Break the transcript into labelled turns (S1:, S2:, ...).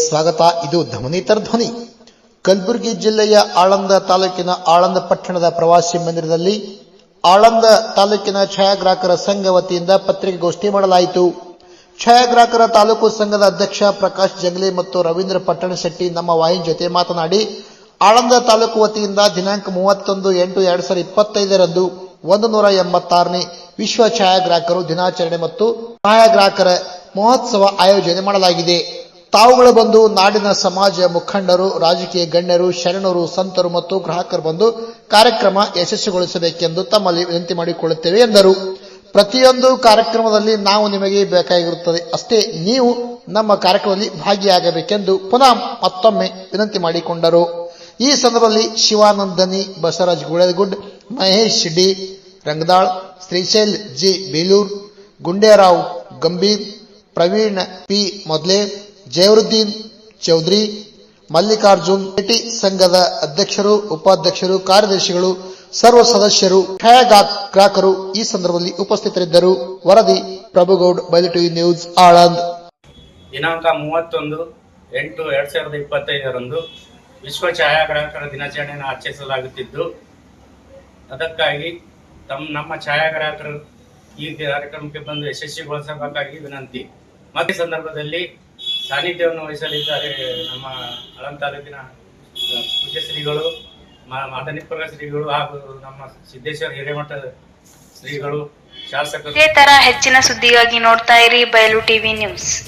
S1: ಸ್ವಾಗತ. ಇದು ಧ್ವನಿತರ ಧ್ವನಿ. ಕಲಬುರಗಿ ಜಿಲ್ಲೆಯ ಆಳಂದ ತಾಲೂಕಿನ ಆಳಂದ ಪಟ್ಟಣದ ಪ್ರವಾಸಿ ಮಂದಿರದಲ್ಲಿ ಆಳಂದ ತಾಲೂಕಿನ ಛಾಯಾಗ್ರಾಹಕರ ಸಂಘ ವತಿಯಿಂದ ಪತ್ರಿಕೆಗೋಷ್ಠಿ ಮಾಡಲಾಯಿತು. ಛಾಯಾಗ್ರಾಹಕರ ತಾಲೂಕು ಸಂಘದ ಅಧ್ಯಕ್ಷ ಪ್ರಕಾಶ್ ಜಂಗ್ಲಿ ಮತ್ತು ರವೀಂದ್ರ ಪಟ್ಟಣ ಶೆಟ್ಟಿ ನಮ್ಮ ವಾಹಿನಿ ಜೊತೆ ಮಾತನಾಡಿ, ಆಳಂದ ತಾಲೂಕು ವತಿಯಿಂದ ದಿನಾಂಕ ಮೂವತ್ತೊಂದು ಎಂಟು ಎರಡ್ ಸಾವಿರದ ಇಪ್ಪತ್ತೈದರಂದು ಒಂದು ನೂರ ಎಂಬತ್ತಾರನೇ ವಿಶ್ವ ಛಾಯಾಗ್ರಾಹಕರು ದಿನಾಚರಣೆ ಮತ್ತು ಛಾಯಾಗ್ರಾಹಕರ ಮಹೋತ್ಸವ ಆಯೋಜನೆ ಮಾಡಲಾಗಿದೆ. ತಾವುಗಳು ಬಂದು ನಾಡಿನ ಸಮಾಜ ಮುಖಂಡರು, ರಾಜಕೀಯ ಗಣ್ಯರು, ಶರಣರು, ಸಂತರು ಮತ್ತು ಗ್ರಾಹಕರು ಬಂದು ಕಾರ್ಯಕ್ರಮ ಯಶಸ್ವಿಗೊಳಿಸಬೇಕೆಂದು ತಮ್ಮಲ್ಲಿ ವಿನಂತಿ ಮಾಡಿಕೊಳ್ಳುತ್ತೇವೆ ಎಂದರು. ಪ್ರತಿಯೊಂದು ಕಾರ್ಯಕ್ರಮದಲ್ಲಿ ನಾವು ನಿಮಗೆ ಬೇಕಾಗಿರುತ್ತದೆ. ಅಷ್ಟೇ, ನೀವು ನಮ್ಮ ಕಾರ್ಯಕ್ರಮದಲ್ಲಿ ಭಾಗಿಯಾಗಬೇಕೆಂದು ಪುನಃ ಮತ್ತೊಮ್ಮೆ ವಿನಂತಿ ಮಾಡಿಕೊಂಡರು. ಈ ಸಂದರ್ಭದಲ್ಲಿ Shivanandani, Basavaraj Guledgud Mahesh D, Rangadal, Shrishail G Belur Gunderao, Gambhir, Praveen P Modle Jayavaruddin Chaudhari, Mallikarjun T ಸಂಘದ ಅಧ್ಯಕ್ಷರು, ಉಪಾಧ್ಯಕ್ಷರು, ಕಾರ್ಯದರ್ಶಿಗಳು, ಸರ್ವ ಸದಸ್ಯರು ಛಾಯಾಗ್ರಾಹಕರು ಈ ಸಂದರ್ಭದಲ್ಲಿ ಉಪಸ್ಥಿತರಿದ್ದರು. ವರದಿ, ಪ್ರಭುಗೌಡ್ ಬಯಲು ನ್ಯೂಸ್, ಆಳಂದ್.
S2: ದಿನಾಂಕ ಮೂವತ್ತೊಂದು, ಎಂಟು, ಎರಡ್ ಸಾವಿರದ ಇಪ್ಪತ್ತೈದರಂದು ವಿಶ್ವ ಛಾಯಾಗ್ರಾಹಕರ ದಿನಾಚರಣೆಯನ್ನು ಆಚರಿಸಲಾಗುತ್ತಿದ್ದು, ಅದಕ್ಕಾಗಿ ತಮ್ಮ ನಮ್ಮ ಛಾಯಾಗ್ರಾಹಕರು ಈ ಕಾರ್ಯಕ್ರಮಕ್ಕೆ ಬಂದು ಯಶಸ್ವಿಗೊಳಿಸಬೇಕಾಗಿ ವಿನಂತಿ. ಮತ್ತೆ ಸಂದರ್ಭದಲ್ಲಿ ಸಾನ್ನಿಧ್ಯವನ್ನು ವಹಿಸಲಿದ್ದಾರೆ ನಮ್ಮ ಹಳಂ ತಾಲೂಕಿನ ಪೂಜ್ಯ ಶ್ರೀಗಳು, ಮ- ಮಾದನಿಪುರ ಶ್ರೀಗಳು ಹಾಗೂ ನಮ್ಮ ಸಿದ್ದೇಶ್ವರ ಹಿರೇಮಠ ಶ್ರೀಗಳು, ಶಾಸಕರು.
S3: ಇದೇ ತರ ಹೆಚ್ಚಿನ ಸುದ್ದಿಗಾಗಿ ನೋಡ್ತಾ ಇರಿ ಬಯಲು ಟಿವಿ ನ್ಯೂಸ್.